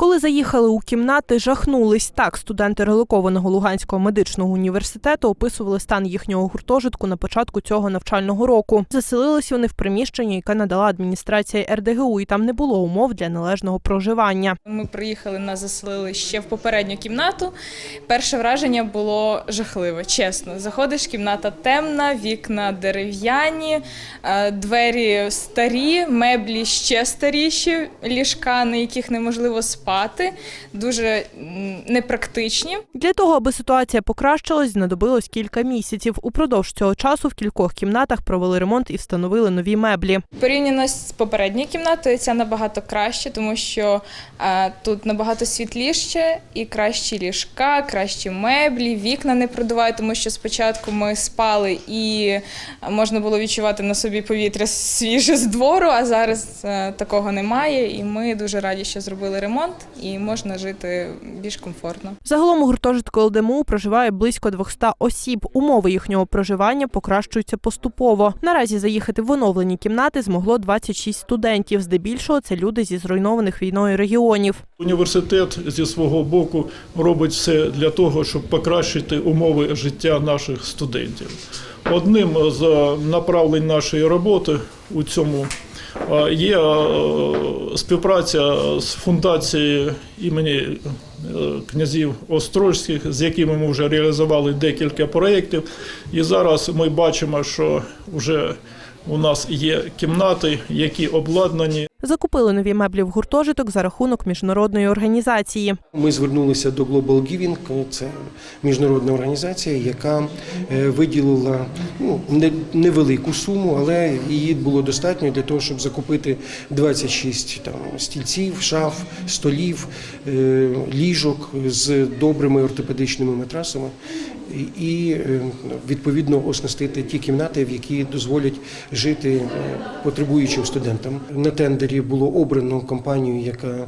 Коли заїхали у кімнати, жахнулись. Так, студенти релокованого Луганського медичного університету описували стан їхнього гуртожитку на початку цього навчального року. Заселились вони в приміщення, яке надала адміністрація РДГУ, і там не було умов для належного проживання. Ми приїхали, нас заселили ще в попередню кімнату. Перше враження було жахливе, чесно. Заходиш, кімната темна, вікна дерев'яні, е, двері старі, меблі ще старіші, ліжка, на яких неможливо спати, дуже непрактичні. Для того, аби ситуація покращилась, знадобилось кілька місяців. Упродовж цього часу в кількох кімнатах провели ремонт і встановили нові меблі. Порівняно з попередньою кімнатою, ця набагато краще, тому що е, тут набагато світліше і кращі ліжка, кращі меблі, вікна не продувають, тому що спочатку ми спали і можна було відчувати на собі повітря свіже з двору, а зараз е, такого немає. І ми дуже раді, що зробили ремонт, і можна жити більш комфортно. Загалом у гуртожитку ЛДМУ проживає близько 200 осіб. Умови їхнього проживання покращуються поступово. Наразі заїхати в оновлені кімнати змогло 26 студентів. Здебільшого це люди зі зруйнованих війною регіонів. Університет зі свого боку робить все для того, щоб покращити умови життя наших студентів. Одним з направлень нашої роботи у цьому є співпраця з фундацією імені е, князів Острозьких, з якими ми вже реалізували декілька проєктів. І зараз ми бачимо, що вже у нас є кімнати, які обладнані Закупили нові меблі в гуртожиток за рахунок міжнародної організації. Ми звернулися до Global Giving, це міжнародна організація, яка е, виділила ну, невелику суму, але її було достатньо для того, щоб закупити 26 там, стільців, шаф, столів, е, ліжок з добрими ортопедичними матрасами і- е, відповідно оснастити ті кімнати, в які дозволять жити е, потребуючим студентам. На тендері було обрано компанію, яка е,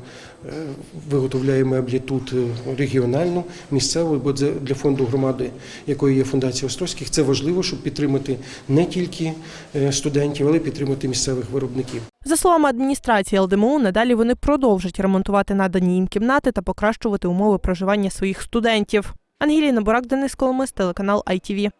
виготовляє меблі тут е, регіонально, місцево, бо це для фонду громади, якою є фундація Острозьких, це важливо, щоб підтримати не тільки е, студентів, але й підтримати місцевих виробників. За словами адміністрації ЛДМУ, надалі вони продовжать ремонтувати надані їм кімнати та покращувати умови проживання своїх студентів. Ангеліна Бурак, Денис Коломис, телеканал ITV.